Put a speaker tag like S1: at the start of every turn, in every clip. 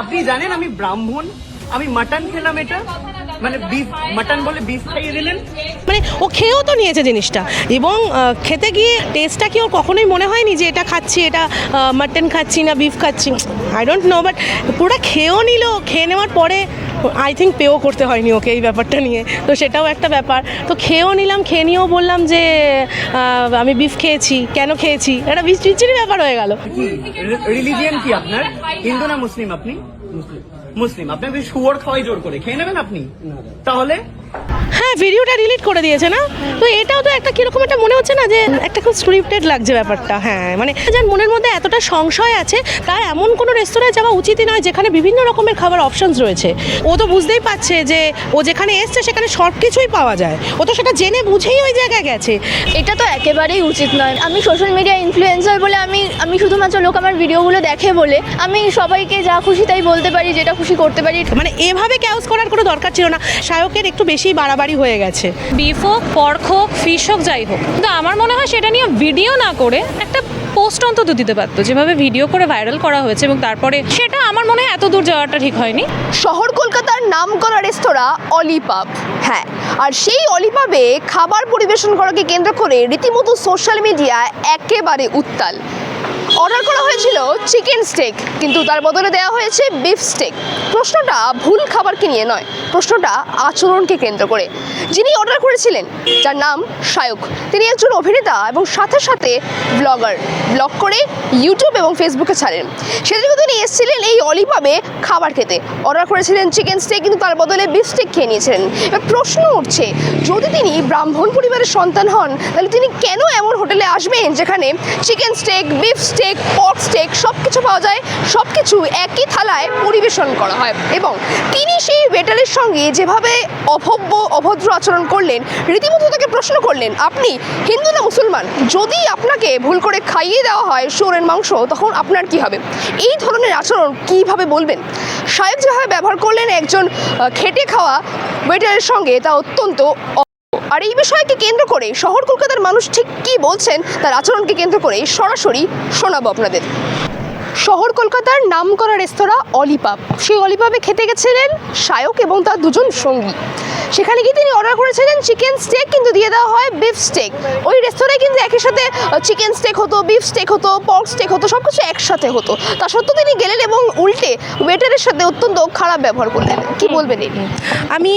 S1: আপনি জানেন আমি ব্রাহ্মণ আমি মাটন খেলাম এটা। মানে বিফ মাটন বলে বিফ খাইয়ে দিলেন?
S2: মানে ও খেয়েও তো নিয়েছে জিনিসটা। এবং খেতে গিয়ে টেস্টটা কি ওর কখনোই মনে হয়নি যে এটা খাচ্ছি এটা মাটন খাচ্ছি না বিফ খাচ্ছি? আই ডোন্ট নো বাট পুরোটা খেয়েও নিল খেয়ে নেওয়ার পরে আই থিঙ্ক পেও করতে হয়নি ওকে এই ব্যাপারটা নিয়ে। তো সেটাও একটা ব্যাপার। তো খেয়েও নিলাম খেয়ে নিয়েও বললাম যে আমি বিফ খেয়েছি কেন খেয়েছি? একটা বিচিরি ব্যাপার হয়ে গেল।
S1: রিলিজিয়ান কি আপনার? হিন্দু না মুসলিম আপনি? মুসলিম। আপনাকে শুয়োর খাওয়াই জোর করে। খেয়ে নেবেন আপনি? তাহলে
S2: হ্যাঁ ভিডিওটা ডিলিট করে দিয়েছে না? তো এটাও তো একটা কীরকম একটা মনে হচ্ছে না যে একটা খুব স্ক্রিপ্টেড লাগছে ব্যাপারটা। হ্যাঁ মানে যার মনের মধ্যে এতটা সংশয় আছে তার এমন কোনো রেস্তোরাঁয় যাওয়া উচিতই নয় যেখানে বিভিন্ন রকমের খাবার অপশনস রয়েছে। ও তো বুঝতেই পারছে যে ও যেখানে এসছে সেখানে সব কিছুই পাওয়া যায়। ও তো সেটা জেনে বুঝেই ওই জায়গায় গেছে।
S3: এটা তো একেবারেই উচিত নয়। আমি সোশ্যাল মিডিয়া ইনফ্লুয়েন্সার বলে আমি আমি শুধুমাত্র লোক আমার ভিডিওগুলো দেখে বলে আমি সবাইকে যা খুশি তাই বলতে পারি যেটা খুশি করতে পারি।
S2: মানে এভাবে ক্যাউস করার কোনো দরকার ছিল না। শায়কের একটু বেশি বাড়াবাড়ি হয়ে গেছে।
S4: বিফ হোক পর্ক হোক ফিশ হোক যাই হোক। কিন্তু আমার মনে হয় সেটা নিয়ে ভিডিও না করে একটা পোস্ট অন্তত দিতে পারতো যেভাবে ভিডিও করে ভাইরাল করা হয়েছে এবং তারপরে সেটা আমার মনে হয় এত দূর যাওয়াটা ঠিক হয়নি।
S5: শহর কলকাতার নাম করা রেস্তোরাঁ অলিপাব হ্যাঁ। আর সেই অলিপাবে খাবার পরিবেশন করাকে কেন্দ্র করে রীতিমতো সোশ্যাল মিডিয়া একেবারে উত্তাল। অর্ডার করা হয়েছিল চিকেন স্টেক কিন্তু তার বদলে দেওয়া হয়েছে বিফ স্টেক প্রশ্নটা ভুল খাবারকে নিয়ে নয়, প্রশ্নটা আচরণকে কেন্দ্র করে। যিনি অর্ডার করেছিলেন, যার নাম শায়ক তিনি একজন অভিনেতা এবং সাথে সাথে ব্লগার ব্লগ করে ইউটিউব এবং ফেসবুকে ছাড়েন। সেদিনকে তিনি এসেছিলেন এই অলিপাবে খাবার খেতে। অর্ডার করেছিলেন চিকেন স্টেক কিন্তু তার বদলে বিফ স্টেক খেয়ে নিয়েছিলেন। এবার প্রশ্ন উঠছে, যদি তিনি ব্রাহ্মণ পরিবারের সন্তান হন, তাহলে তিনি কেন এমন হোটেলে আসবেন যেখানে chicken steak beef steak pork steak সব কিছু পাওয়া যায়। সব কিছু একই থালায় পরিবেশন করা হয়। এবং তিনি সেই ওয়েটারের সঙ্গে যেভাবে অভব্য, অভদ্র আচরণ করলেন, রীতিমতো তাকে প্রশ্ন করলেন, আপনি হিন্দু না মুসলমান? যদি আপনাকে ভুল করে খাইয়ে দেওয়া হয় শুয়োরের মাংস, তখন আপনার কি হবে? এই ধরনের আচরণ কীভাবে বলবেন? সাহেব যেভাবে ব্যবহার করলেন একজন খেটে খাওয়া ওয়েটারের সঙ্গে, তা অত্যন্ত আর এই বিষয়কে কেন্দ্র করে শহর কলকাতার মানুষ ঠিক কি বলছেন তার আচরণকে কেন্দ্র করে সরাসরি শোনাবো আপনাদের। শহর কলকাতার নাম করা রেস্তোরাঁ অলিপাপ। সেই অলিপাপে খেতে গেছিলেন শায়ক এবং তার দুজন সঙ্গী। সেখানে গিয়ে তিনি অর্ডার করেছিলেন চিকেন স্টেক কিন্তু দিয়ে দেওয়া হয় বিফ স্টেক ওই রেস্তোরাঁয় কিন্তু একই সাথে চিকেন স্টেক হতো বিফ স্টেক হতো পর্ক স্টেক হতো সব কিছু একসাথে হতো। তা সত্ত্বেও তিনি গেলেন এবং উল্টে ওয়েটারের সাথে অত্যন্ত খারাপ ব্যবহার করলেন। কি বলবেন এই
S2: আমি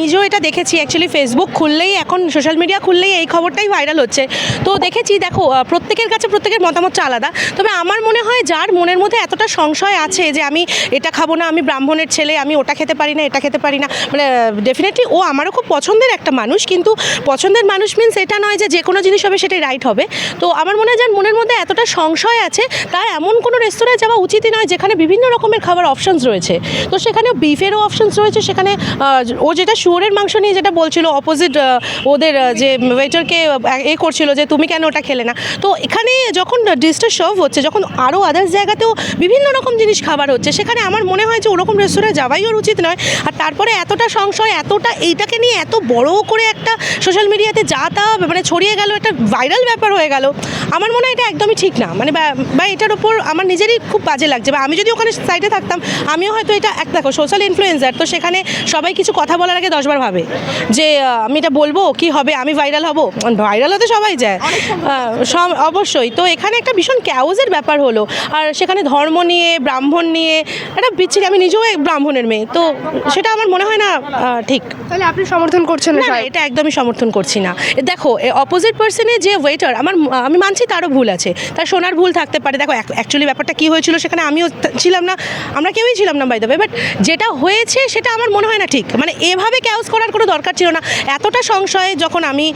S2: নিজেও এটা দেখেছি। অ্যাকচুয়ালি ফেসবুক খুললেই এখন সোশ্যাল মিডিয়া খুললেই এই খবরটাই ভাইরাল হচ্ছে। তো দেখেছি দেখো প্রত্যেকের কাছে প্রত্যেকের মতামতটা আলাদা। তবে আমার মনে হয় যার মনের মধ্যে এতটা সংশয় আছে যে আমি এটা খাব না আমি ব্রাহ্মণের ছেলে আমি ওটা খেতে পারি না এটা খেতে পারি না মানে ডেফিনেটলি ও আমারও খুব পছন্দের একটা মানুষ, কিন্তু পছন্দের মানুষ মিনস এটা নয় যে যে কোনো জিনিস হবে সেটাই রাইট হবে। তো আমার মনে হয় যার মনের মধ্যে এতটা সংশয় আছে তার এমন কোনো রেস্তোরাঁয় যাওয়া উচিতই নয় যেখানে বিভিন্ন রকমের খাবার অপশনস রয়েছে। তো সেখানে বিফেরও অপশনস রয়েছে, সেখানে ও যেটা শুয়োরের মাংস নিয়ে যেটা বলছিল অপোজিট ওদের যে ওয়েটারকে এ করছিল যে তুমি কেন ওটা খেলে না? তো এখানে যখন ডিশটা সার্ভ হচ্ছে, যখন আরও আদার্স জায়গাতেও বিভিন্ন রকম জিনিস খাবার হচ্ছে, সেখানে আমার মনে হয় যে ওরকম রেস্তোরাঁয় যাওয়াই ওর উচিত নয়। আর তারপরে এতটা সংশয়, এতটা এইটাকে নিয়ে এত বড় করে একটা সোশ্যাল মিডিয়াতে যা তা মানে ছড়িয়ে গেল একটা ভাইরাল ব্যাপার হয়ে গেল আমার মনে হয় এটা একদমই ঠিক না। মানে বা- এটার ওপর আমার নিজেরই খুব বাজে লাগছে। বা আমি যদি ওখানে সাইডে থাকতাম আমিও হয়তো এটা এক দেখো সোশ্যাল ইনফ্লুয়েন্সার তো সেখানে সবাই কিছু কথা বলার আগে দশবার ভাবে যে আমি এটা বলব কি হবে আমি ভাইরাল হব? ভাইরাল হতে সবাই যায়। সব অবশ্যই। তো এখানে একটা ভীষণ ক্যাউজের ব্যাপার হলো। আর সেখানে ধর্ম নিয়ে ব্রাহ্মণ নিয়ে একটা বিচ্ছিরি আমি নিজেও ব্রাহ্মণের মেয়ে। তো সেটা আমার মনে হয় না ঠিক।
S5: তাহলে আপনি সমর্থন করছেন না
S2: এটা একদমই সমর্থন করছি না। দেখো অপোজিট পার্সনের যে ওয়েটার আমার আমি মানছি তারও ভুল আছে। তার শোনার ভুল থাকতে পারে। দেখো অ্যাকচুয়ালি ব্যাপারটা কি হয়েছিল সেখানে আমিও ছিলাম না। আমরা কেউই ছিলাম না বাই দ্য বাট যেটা হয়েছে সেটা আমার মনে হয় না ঠিক। মানে এভাবে ক্যাউস করার কোনো দরকার ছিল না। এতটা সংশয়ে যখন আমি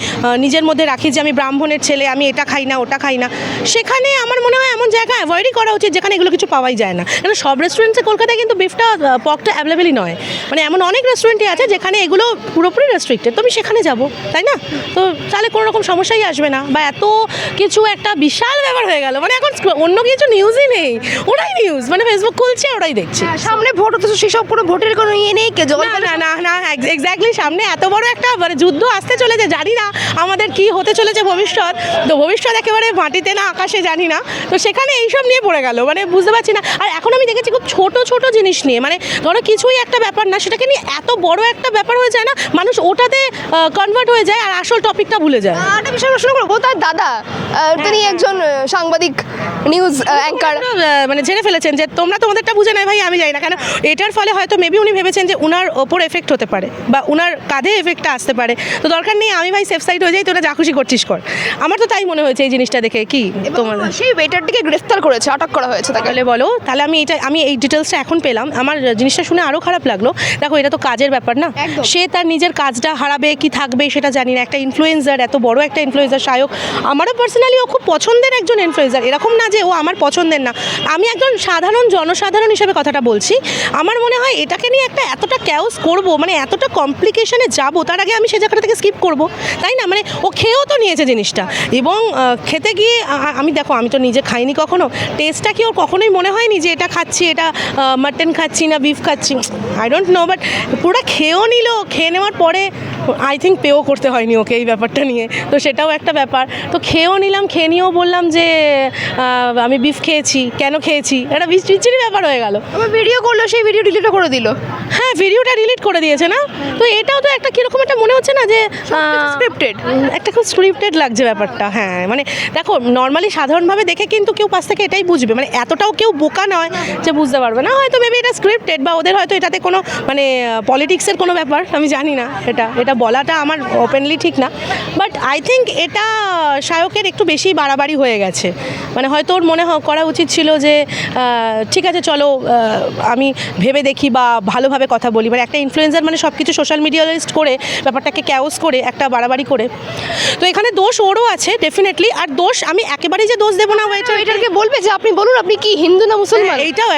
S2: নিজের মধ্যে রাখি যে আমি ব্রাহ্মণের ছেলে আমি এটা খাই না ওটা খাই না সেখানে আমার মনে হয় এমন জায়গা অ্যাভয়েডই করা উচিত যেখানে এগুলো কিছু পাওয়াই যায় না। কারণ সব রেস্টুরেন্টসে কলকাতায় কিন্তু বিফটা পকটা অ্যাভেলেবেলই নয়। মানে এমন অনেক রেস্টুরেন্টই আছে যেখানে এগুলো পুরোপুরি রেস্ট্রিক্টেড তো আমি সেখানে যাব তাই না? তো তাহলে কোনো রকম সমস্যাই আসবে না। বা এত কিছু একটা বিশাল ব্যাপার হয়ে গেল। মানে এখন অন্য কিছু নিউজই নেই। ওরাই নিউজ মানে ফেসবুক খুলছে ওরাই দেখছে।
S5: সামনে ভোট হতো সেসব কোনো ভোটের কোনো ইয়ে নেই কে? জল
S2: না না না না এক্স্যাক্টলি সামনে এত বড় একটা মানে যুদ্ধ আসতে চলেছে জানি না আমাদের কি হতে চলেছে ভবিষ্যৎ। তো ভবিষ্যৎ একেবারে মাটিতে না আকাশে জানি না। তো সেখানে এইসব নিয়ে পড়ে গেল মানে বুঝতে পারছি না। আর এখন আমি দেখেছি খুব ছোট ছোট জিনিস নিয়ে মানে ধরো কিছুই একটা ব্যাপার না সেটাকে নিয়ে এত বড় একটা ব্যাপার হয়ে যায় না মানুষ ওটাতে কনভার্ট হয়ে যায় আর আসল টপিকটা ভুলে যায়।
S5: একটা বিষয় প্রশ্ন করব তার দাদা তিনি একজন সাংবাদিক নিউজ অ্যাঙ্কার
S2: মানে জেনে ফেলেছেন যে তোমরা তোমাদেরটা বুঝে নাই ভাই আমি জানি না কেন এটার ফলে হয়তো মেবি উনি ভেবেছেন যে উনার ওপর এফেক্ট হতে পারে বা উনার কাঁধে এফেক্টটা আসতে পারে। তো দরকার নেই আমি ভাই সেফ সাইড হয়ে যাই তোরা যা খুশি করছিস কর। আমার তো তাই মনে হয়েছে এই জিনিসটা দেখে কি তোমার?
S5: সেই ওয়েটারটিকে গ্রেফতার করেছে আটক করা হয়েছে
S2: তাহলে বলো তাহলে আমি এটা আমি এই ডিটেলসটা এখন পেলাম। আমার জিনিসটা শুনে আরও খারাপ লাগল। দেখো এটা তো কাজের ব্যাপার না।
S5: একদম।
S2: সে তার নিজের কাজটা হারাবে, কি থাকবে সেটা জানি না। একটা ইনফ্লুয়েন্সার এত বড় একটা ইনফ্লুয়েন্সার শায়ক আমারও পার্সোনালি ও খুব পছন্দের একজন ইনফ্লুয়েন্সার এরকম না যে ও আমার পছন্দের না। আমি একজন সাধারণ জনসাধারণ হিসেবে কথাটা বলছি। আমার মনে হয় এটাকে নিয়ে একটা এতটা ক্যাওস করব মানে এতটা কমপ্লিকেশনে যাব, তার আগে আমি সে জায়গাটা থেকে স্কিপ করব। তাই না? মানে ও খেয়েও তো নিয়েছে জিনিসটা। এবং খেতে গিয়ে আমি দেখো, আমি তো নিজে খাইনি কখনো। টেস্টটা কি ওর কখনোই মনে হয়নি যে এটা খাচ্ছি, এটা মাটন খাচ্ছি না বিফ খাচ্ছি? আই ডোন্ট নো বাট পুরোটা খেয়েও নিল খেয়ে নেওয়ার পরে আই থিঙ্ক পেও করতে হয়নি ওকে এই ব্যাপারটা নিয়ে। তো সেটাও একটা ব্যাপার। তো খেয়েও নিলাম খেয়ে নিয়েও বললাম যে আমি বিফ খেয়েছি। কেন খেয়েছি? একটা বিচ বিচ্ছিরি ব্যাপার হয়ে গেল।
S5: আবার ভিডিও করল সেই ভিডিও ডিলিটও করে দিল।
S2: হ্যাঁ ভিডিওটা ডিলিট করে দিয়েছে না? তো এটাও তো একটা কীরকম একটা মনে হচ্ছে না যে
S5: স্ক্রিপ্টেড
S2: একটা খুব স্ক্রিপ্টেড লাগছে ব্যাপারটা হ্যাঁ। মানে দেখো নর্মালি সাধারণভাবে দেখে কিন্তু কেউ পাশ থেকে এটাই বুঝবে। মানে এতটাও কেউ বোকা নয় যে বুঝতে পারবে না। হয়তো মেবি এটা স্ক্রিপ্টেড বা ওদের হয়তো এটাতে কোনো মানে পলিটিক্সের কোনো ব্যাপার আমি জানি না এটা। এটা বলাটা আমার ওপেনলি ঠিক না। বাট আই থিঙ্ক এটা শায়কের একটু বেশি বাড়াবাড়ি হয়ে গেছে। মানে হয়তো ওর মনে হ- করা উচিত ছিল যে ঠিক আছে চলো আমি ভেবে দেখি বা ভালোভাবে কথা বলি। মানে একটা ইনফ্লুয়েন্সার মানে সব কিছু সোশ্যাল মিডিয়ালিস্ট করে ব্যাপারটাকে ক্যাওস করে একটা বাড়াবাড়ি করে। তো এখানে দোষ ওরও আছে ডেফিনেটলি আর দোষ আমি একেবারেই যে দোষ দেবো না ওয়েটার
S5: ওয়েটারকে বলবে যে আপনি বলুন আপনি কি হিন্দু না মুসলমান?
S2: এইটাও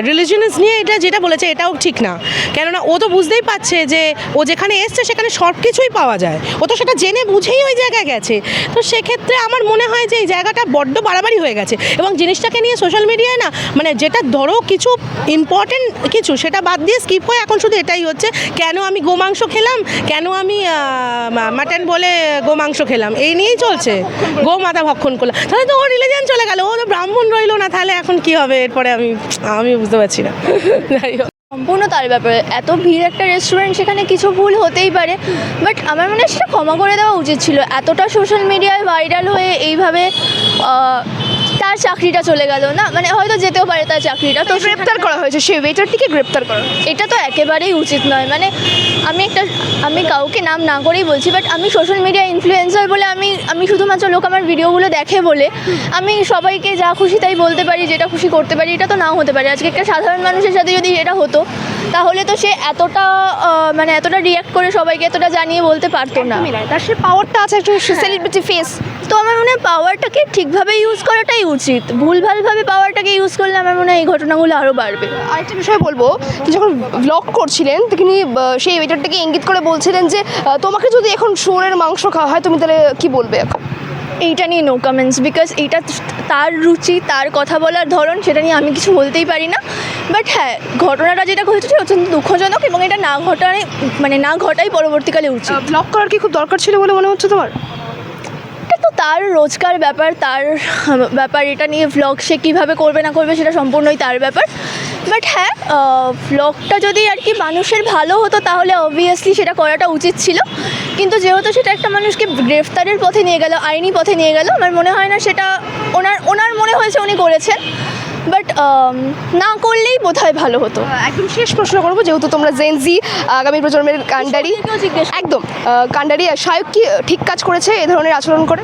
S2: রিলিজিয়াস নিয়ে এটা যেটা বলেছে এটাও ঠিক না। কেননা ও তো বুঝতেই পারছে যে ও যেখানে এসছে সেখানে সব কিছুই পাওয়া যায়। ও তো সেটা জেনে বুঝেই ওই জায়গায় গেছে। তো সেক্ষেত্রে আমার মনে হয় যে এই জায়গাটা বড্ড বাড়াবাড়ি হয়ে গেছে। এবং জিনিসটাকে নিয়ে সোশ্যাল মিডিয়ায় না মানে যেটা ধরো কিছু ইম্পর্টেন্ট কিছু, সেটা বাদ দিয়ে স্কিপ হয়ে এখন শুধু এটাই হচ্ছে, কেন আমি গোমাংস খেলাম? কেন আমি মাটন বলে গোমাংস খেলাম? এই নিয়েই চলছে। গো মাথা ভক্ষণ করলাম। তাহলে তো ও রিলিজিয়ান চলে গেল। ও তো ব্রাহ্মণ রইল না, তাহলে এখন কি হবে? এরপরে আমি আমি বুঝতে পারছি না। যাই হোক।
S3: সম্পূর্ণ তার ব্যাপারে। এত ভিড় একটা রেস্টুরেন্ট সেখানে কিছু ভুল হতেই পারে বাট আমার মনে হয় সেটা ক্ষমা করে দেওয়া উচিত ছিল। এতটা সোশ্যাল মিডিয়ায় ভাইরাল হয়ে এইভাবে তার চাকরিটা চলে গেল না? মানে হয়তো যেতেও পারে তার চাকরিটা। তো
S5: গ্রেফতার করা হয়েছে সেই ওয়েটারটিকে গ্রেফতার করা
S3: এটা তো একেবারেই উচিত নয়। মানে আমি একটা আমি কাউকে নাম না করেই বলছি বাট আমি সোশ্যাল মিডিয়া ইনফ্লুয়েন্সার বলে আমি আমি শুধুমাত্র লোক আমার ভিডিওগুলো দেখে বলে আমি সবাইকে যা খুশি তাই বলতে পারি যেটা খুশি করতে পারি এটা তো নাও হতে পারে। আজকে একটা সাধারণ মানুষের সাথে যদি এটা হতো তাহলে তো সে এতটা মানে এতটা রিয়াক্ট করে সবাইকে এতটা জানিয়ে বলতে পারতো না।
S5: তার সে পাওয়ারটা আছে একটা সেলিব্রিটি ফেস
S3: তো আমার মনে হয় পাওয়ারটাকে ঠিকভাবে ইউজ করাটাই উচিত। ভুলভালভাবে পাওয়ারটাকে ইউজ করলে আমার মনে হয় এই ঘটনাগুলো আরও বাড়বে।
S5: আরেকটা বিষয় বলব যখন ব্লগ করছিলেন তিনি সেই ওয়েটারটাকে ইঙ্গিত করে বলছিলেন যে তোমাকে যদি এখন শুয়োরের মাংস খাওয়া হয় তুমি তাহলে কি বলবে এখন?
S3: এইটা নিয়ে নো কমেন্টস বিকজ এইটা তার রুচি তার কথা বলার ধরন সেটা নিয়ে আমি কিছু বলতেই পারি না। বাট হ্যাঁ ঘটনাটা যেটা ঘটেছে সেটা অত্যন্ত দুঃখজনক এবং এটা না ঘটায় মানে না ঘটাই পরবর্তীকালে উচিত।
S5: ব্লগ করার কি খুব দরকার ছিল বলে মনে হচ্ছে তোমার?
S3: এটা তো তার রোজকার ব্যাপার তার ব্যাপার এটা নিয়ে ভ্লগ সে কীভাবে করবে না করবে সেটা সম্পূর্ণই তার ব্যাপার। বাট হ্যাঁ ভ্লগটা যদি আর কি মানুষের ভালো হতো তাহলে অবভিয়াসলি সেটা করাটা উচিত ছিল। কিন্তু যেহেতু সেটা একটা মানুষকে গ্রেফতারের পথে নিয়ে গেল আইনি পথে নিয়ে গেল আমার মনে হয় না সেটা ওনার ওনার মনে হয়েছে উনি করেছেন। বাট না করলেই বোধ হয় ভালো হতো।
S5: একদম শেষ প্রশ্ন করব যেহেতু তোমরা জেনজি আগামী প্রজন্মের কান্ডারি একদম কান্ডারি শায়ক কি ঠিক কাজ করেছে এ ধরনের আচরণ করে?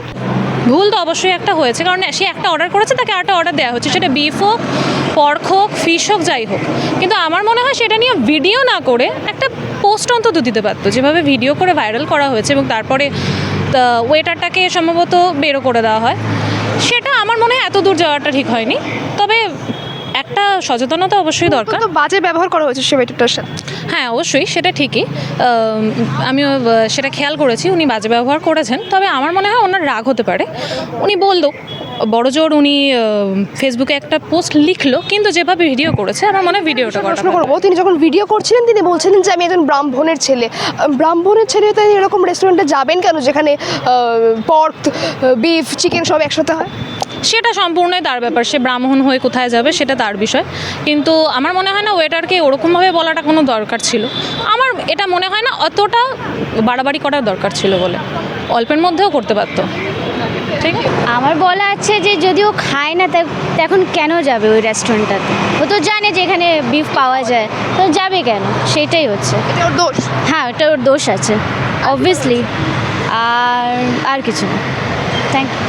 S4: ভুল তো অবশ্যই একটা হয়েছে কারণ সে একটা অর্ডার করেছে তাকে আরেকটা অর্ডার দেওয়া হচ্ছে। সেটা বিফ হোক পর্ক হোক ফিশ হোক যাই হোক। কিন্তু আমার মনে হয় সেটা নিয়ে ভিডিও না করে একটা পোস্ট অন্তত দিতে পারতো। যেভাবে ভিডিও করে ভাইরাল করা হয়েছে এবং তারপরে ওয়েটারটাকে সম্ভবত বেরো করে দেওয়া হয়। সেটা আমার মনে হয় এত দূর যাওয়াটা ঠিক হয়নি। তবে একটা সচেতনতা অবশ্যই দরকার।
S5: তো বাজে ব্যবহার করা হয়েছে সে ওয়েটারটার সাথে।
S4: হ্যাঁ অবশ্যই সেটা ঠিকই। আম, আমিও সেটা খেয়াল করেছি উনি বাজে ব্যবহার করেছেন। তবে আমার মনে হয় ওনার রাগ হতে পারে। উনি বলল বড় জোর উনি ফেসবুকে একটা পোস্ট লিখলো কিন্তু যেভাবে ভিডিও করেছে আমার মনে হয় ভিডিওটা
S5: প্রশ্ন করব তিনি যখন ভিডিও করছিলেন তিনি বলছিলেন যে আমি একজন ব্রাহ্মণের ছেলে। ব্রাহ্মণের ছেলে তো এরকম রেস্টুরেন্টে যাবেন কেন যেখানে পর্ক বিফ চিকেন সব একসাথে হয়?
S4: সেটা সম্পূর্ণই তার ব্যাপার। সে ব্রাহ্মণ হয়ে কোথায় যাবে সেটা তার বিষয়। কিন্তু আমার মনে হয় না ওয়েটারকে ওরকমভাবে বলাটা কোনো দরকার ছিল। আমার এটা মনে হয় না অতটা বাড়াবাড়ি করার দরকার ছিল বলে। অল্পের মধ্যেও করতে পারতো। ঠিক
S6: আমার বলা আছে যে যদি ও খায় না তখন কেন যাবে ওই রেস্টুরেন্টটাতে ও তো জানে যে এখানে বিফ পাওয়া যায়। তো যাবে কেন? সেটাই হচ্ছে।
S5: এটা ওর দোষ?
S6: হ্যাঁ ওটা ওর দোষ আছে অবভিয়াসলি আর আর কিছু না। Thank you